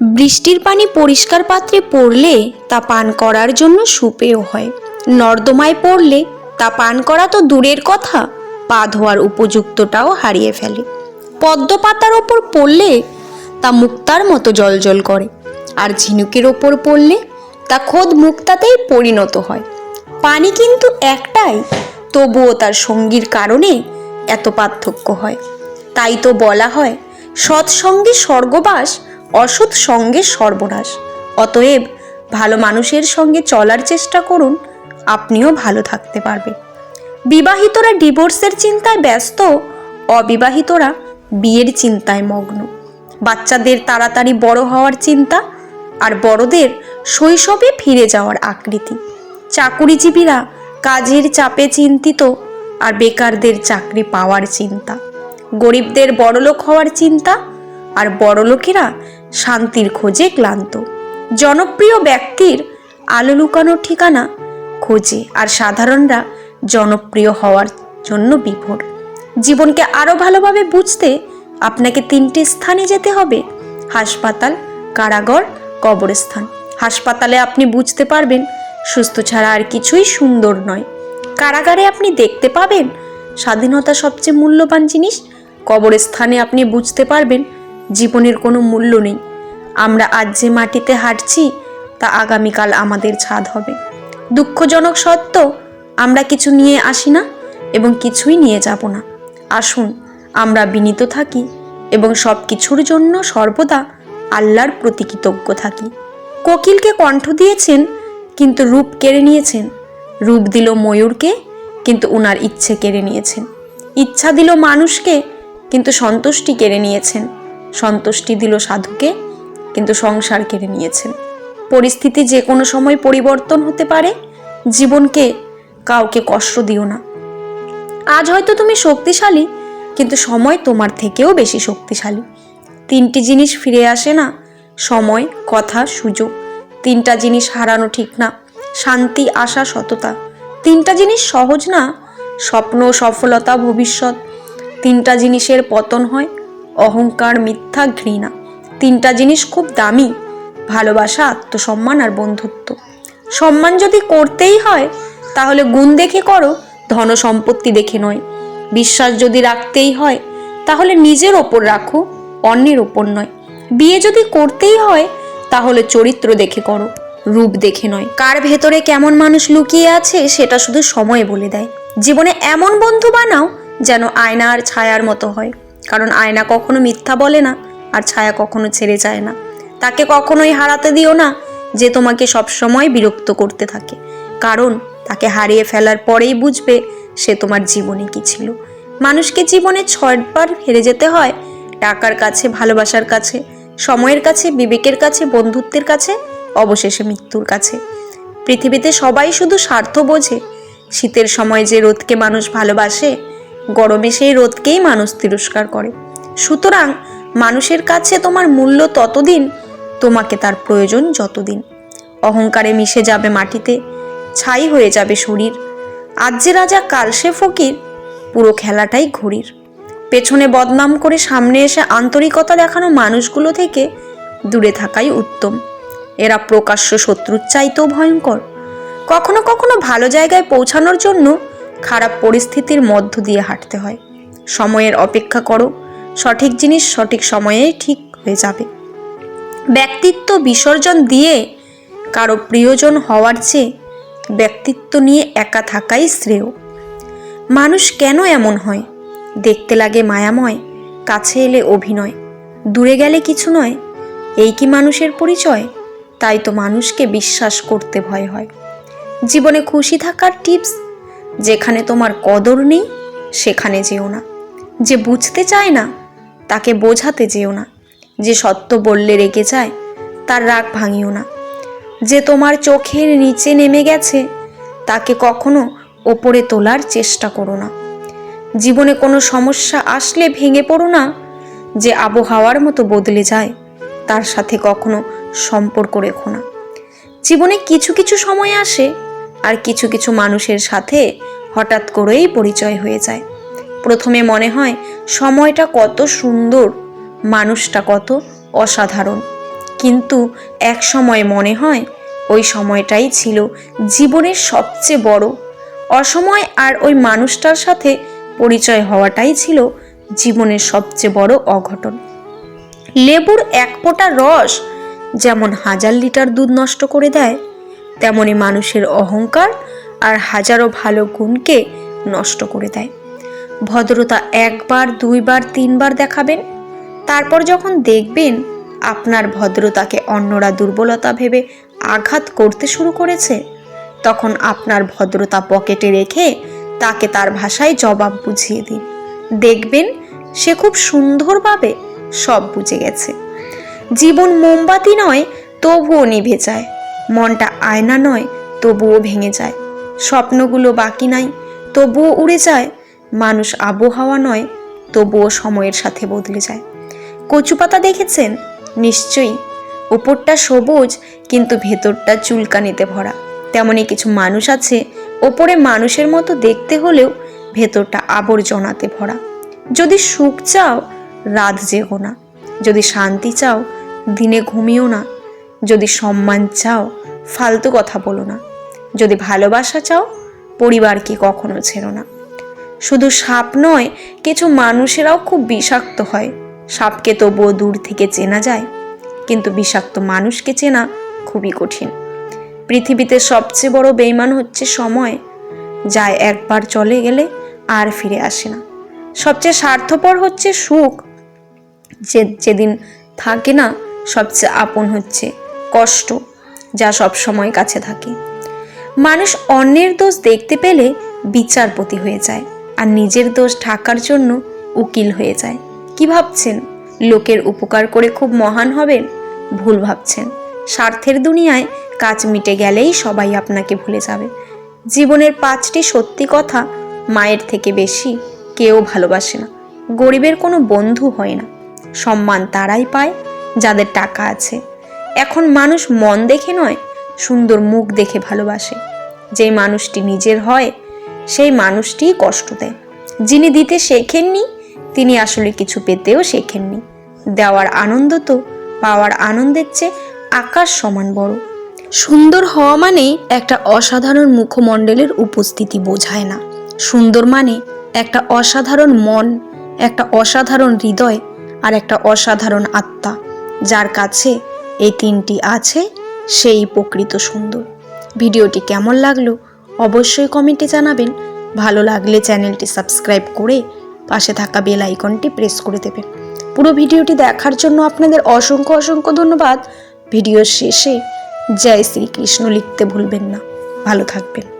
বৃষ্টির পানি পরিষ্কার পাত্রে পড়লে তা পান করার জন্য সুপেয় হয়। নর্দমায় পড়লে তা পান করা তো দূরের কথা, পা ধোয়ার উপযুক্তটাও হারিয়ে ফেলে। পদ্ম পাতার ওপর পড়লে তা মুক্তার মতো জলজল করে, আর ঝিনুকের ওপর পড়লে তা খোদ মুক্তাতেই পরিণত হয়। পানি কিন্তু একটাই, তবুও তার সঙ্গীর কারণে এত পার্থক্য হয়। তাই তো বলা হয়, সৎসঙ্গে স্বর্গবাস অসৎ সঙ্গে সর্বনাশ। অতএব ভালো মানুষের সঙ্গে চলার চেষ্টা করুন, আপনিও ভালো থাকতে পারবেন। বিবাহিতরা ডিভোর্সের চিন্তায় ব্যস্ত, অবিবাহিতরা বিয়ের চিন্তায় মগ্ন। বাচ্চাদের তাড়াতাড়ি বড় হওয়ার চিন্তা আর বড়দের শৈশবে ফিরে যাওয়ার আকৃতি। চাকুরিজীবীরা কাজের চাপে চিন্তিত আর বেকারদের চাকরি পাওয়ার চিন্তা। গরিবদের বড়লোক হওয়ার চিন্তা আর বড়লোকেরা শান্তির খোঁজে ক্লান্ত। জনপ্রিয় ব্যক্তির আলো লুকানোর ঠিকানা খোঁজে আর সাধারণরা জনপ্রিয় হওয়ার জন্য বিভোর। জীবনকে আরও ভালোভাবে বুঝতে আপনাকে তিনটে স্থানে যেতে হবে। হাসপাতাল, কারাগার, কবরস্থান। হাসপাতালে আপনি বুঝতে পারবেন, সুস্থ ছাড়া আর কিছুই সুন্দর নয়। কারাগারে আপনি দেখতে পাবেন, স্বাধীনতা সবচেয়ে মূল্যবান জিনিস। কবরস্থানে আপনি বুঝতে পারবেন জীবনের কোনো মূল্য নেই। আমরা আজ যে মাটিতে হাঁটছি, তা আগামীকাল আমাদের ছাদ হবে। দুঃখজনক সত্য আমরা কিছু নিয়ে আসি না এবং কিছুই নিয়ে যাব না। আসুন, আমরা বিনীত থাকি এবং সব কিছুর জন্য সর্বদা আল্লাহর প্রতি কৃতজ্ঞ থাকি। কোকিলকে কণ্ঠ দিয়েছেন, কিন্তু রূপ কেড়ে নিয়েছেন। রূপ দিল ময়ূরকে, কিন্তু উনার ইচ্ছে কেড়ে নিয়েছেন। ইচ্ছা দিল মানুষকে, কিন্তু সন্তুষ্টি কেড়ে নিয়েছেন। সন্তুষ্টি দিল সাধুকে, কিন্তু সংসার কেড়ে নিয়েছেন। পরিস্থিতি যে কোনো সময় পরিবর্তন হতে পারে, জীবনকে কাউকে কষ্ট দিও না। আজ হয়তো তুমি শক্তিশালী, কিন্তু সময় তোমার থেকেও বেশি শক্তিশালী। তিনটি জিনিস ফিরে আসে না, সময়, কথা, সুযোগ। তিনটা জিনিস হারানো ঠিক না, শান্তি, আশা, সততা। তিনটা জিনিস সহজ না, স্বপ্ন, সফলতা, ভবিষ্যৎ। তিনটা জিনিসের পতন হয় অহংকার, মিথ্যা, ঘৃণা। তিনটা জিনিস খুব দামি, ভালোবাসা, আত্মসম্মান আর বন্ধুত্ব। সম্মান যদি করতেই হয়, তাহলে গুণ দেখে করো, ধন সম্পত্তি দেখে নয়। বিশ্বাস যদি রাখতেই হয়, তাহলে নিজের ওপর রাখো, অন্যের ওপর নয়। বিয়ে যদি করতেই হয়, তাহলে চরিত্র দেখে করো, রূপ দেখে নয়। কার ভেতরে কেমন মানুষ লুকিয়ে আছে, সেটা শুধু সময় বলে দেয়। জীবনে এমন বন্ধু বানাও, যেন আয়নার ছায়ার মতো হয়। কারণ আয়না কখনো মিথ্যা বলে না আর ছায়া কখনো ছেড়ে যায় না। তাকে কখনোই হারাতে দিও না যে তোমাকে সবসময় বিরক্ত করতে থাকে। কারণ তাকে হারিয়ে ফেলার পরেই বুঝবে সে তোমার জীবনে কি ছিল। মানুষকে জীবনে ছয়বার হেরে যেতে হয় টাকার কাছে, ভালোবাসার কাছে, সময়ের কাছে, বিবেকের কাছে, বন্ধুত্বের কাছে, অবশেষে মৃত্যুর কাছে। পৃথিবীতে সবাই শুধু স্বার্থ বোঝে। শীতের সময় যে রোদকে মানুষ ভালোবাসে গরমে সেই রোদকেই মানুষ তিরস্কার করে। সুতরাং মানুষের কাছে তোমার মূল্য ততদিন, তোমাকে তার প্রয়োজন যতদিন। অহংকারে মিশে যাবে মাটিতে, ছাই হয়ে যাবে শরীর। আজ যে রাজা কাল সে ফকির, পুরো খেলাটাই ঘড়ির। পেছনে বদনাম করে সামনে এসে আন্তরিকতা দেখানো মানুষগুলো থেকে দূরে থাকাই উত্তম। এরা প্রকাশ্য শত্রুর চাইতেও ভয়ঙ্কর। কখনো কখনো ভালো জায়গায় পৌঁছানোর জন্য খারাপ পরিস্থিতির মধ্য দিয়ে হাঁটতে হয়। সময়ের অপেক্ষা করো, সঠিক জিনিস সঠিক সময়েই ঠিক হয়ে যাবে। ব্যক্তিত্ব বিসর্জন দিয়ে কারও প্রিয়জন হওয়ার চেয়ে ব্যক্তিত্ব নিয়ে একা থাকাই শ্রেয়। মানুষ কেন এমন হয়? দেখতে লাগে মায়াময়, কাছে এলে অভিনয়, দূরে গেলে কিছু নয়। এই কি মানুষের পরিচয়? তাই তো মানুষকে বিশ্বাস করতে ভয় হয়। জীবনে খুশি থাকার টিপস যেখানে তোমার কদর নেই, সেখানে যেও না। যে বুঝতে চায় না, তাকে বোঝাতে যেও না। যে সত্য বললে রেগে যায়, তার রাগ ভাঙিও না। যে তোমার চোখের নিচে নেমে গেছে, তাকে কখনো ওপরে তোলার চেষ্টা করো না। জীবনে কোনো সমস্যা আসলে ভেঙে পড়ো না, যে আবহাওয়ার মতো বদলে যায়, তার সাথে কখনো সম্পর্ক রেখো না। জীবনে কিছু কিছু সময় আসে আর কিছু কিছু মানুষের সাথে হঠাৎ করেই পরিচয় হয়ে যায়। প্রথমে মনে হয়, সময়টা কত সুন্দর, মানুষটা কত অসাধারণ। কিন্তু এক সময় মনে হয়, ওই সময়টাই ছিল জীবনের সবচেয়ে বড়। অসময় আর ওই মানুষটার সাথে পরিচয় হওয়াটাই ছিল জীবনের সবচেয়ে বড় অঘটন। লেবুর এক ফোঁটা রস যেমন হাজার লিটার দুধ নষ্ট করে দেয় তেমনি মানুষের অহংকার আর হাজারো ভালো গুণকে নষ্ট করে দেয়। ভদ্রতা একবার, দুইবার, তিনবার দেখাবেন। তারপর যখন দেখবেন আপনার ভদ্রতাকে অন্যরা দুর্বলতা ভেবে আঘাত করতে শুরু করেছে, তখন আপনার ভদ্রতা পকেটে রেখে তাকে তার ভাষায় জবাব বুঝিয়ে দিন। দেখবেন সে খুব সুন্দরভাবে সব বুঝে গেছে। জীবন মোমবাতি নয়, তবুও নিভে যায়। মনটা আয়না নয়, তবুও ভেঙে যায়। স্বপ্নগুলো বাকি নাই, তবুও উড়ে যায়। মানুষ আবহাওয়া নয়, তবুও সময়ের সাথে বদলে যায়। কচুপাতা দেখেছেন? নিশ্চয়ই। ওপরটা সবুজ, কিন্তু ভেতরটা চুলকানিতে ভরা। তেমনই কিছু মানুষ আছে, ওপরে মানুষের মতো দেখতে হলেও ভেতরটা আবর্জনাতে ভরা। যদি সুখ চাও, রাত জেগো না। যদি শান্তি চাও, দিনে ঘুমিও না। যদি সম্মান চাও, ফালতু কথা বলো না। যদি ভালোবাসা চাও, পরিবারকে কখনো ছেড়ো না। শুধু সাপ নয়, কিছু মানুষেরাও খুব বিষাক্ত হয়। সাপকে তবুও দূর থেকে চেনা যায়, কিন্তু বিষাক্ত মানুষকে চেনা খুবই কঠিন। পৃথিবীতে সবচেয়ে বড় বেইমান হচ্ছে সময় যায় একবার চলে গেলে আর ফিরে আসে না। সবচেয়ে স্বার্থপর হচ্ছে সুখ, যে যেদিন থাকে না, সবচেয়ে আপন হচ্ছে কষ্ট যা সব সময় কাছে থাকে। মানুষ অন্যের দোষ দেখতে পেলে বিচারপতি হয়ে যায় আর নিজের দোষ ঢাকার জন্য উকিল হয়ে যায়। কি ভাবছেন? লোকের উপকার করে খুব মহান হবেন? ভুল ভাবছেন। স্বার্থের দুনিয়ায় কাজ মিটে গেলেই সবাই আপনাকে ভুলে যাবে। জীবনের পাঁচটি সত্যি কথা মায়ের থেকে বেশি কেউ ভালোবাসে না। গরিবের কোনো বন্ধু হয় না। সম্মান তারাই পায়, যাদের টাকা আছে এখন মানুষ মন দেখে নয়, সুন্দর মুখ দেখে ভালোবাসে। যেই মানুষটি নিজের হয়, সেই মানুষটিই কষ্ট দেয়। যিনি দিতে শেখেননি, তিনি আসলে কিছু পেতেও শেখেননি। দেওয়ার আনন্দ তো পাওয়ার আনন্দের চেয়ে আকাশ সমান বড়। সুন্দর হওয়া মানে একটা অসাধারণ মুখমণ্ডলের উপস্থিতি বোঝায় না। সুন্দর মানে একটা অসাধারণ মন, একটা অসাধারণ হৃদয় আর একটা অসাধারণ আত্মা। যার কাছে এই তিনটি আছে সেই প্রকৃত সুন্দর। ভিডিওটি কেমন লাগল অবশ্যই কমেন্টে জানাবেন। ভালো লাগলে চ্যানেলটি সাবস্ক্রাইব করে পাশে থাকা বেল আইকনটি প্রেস করে দেবেন। পুরো ভিডিওটি দেখার জন্য আপনাদের অসংখ্য অসংখ্য ধন্যবাদ। ভিডিওর শেষে জয় শ্রীকৃষ্ণ লিখতে ভুলবেন না। ভালো থাকবেন।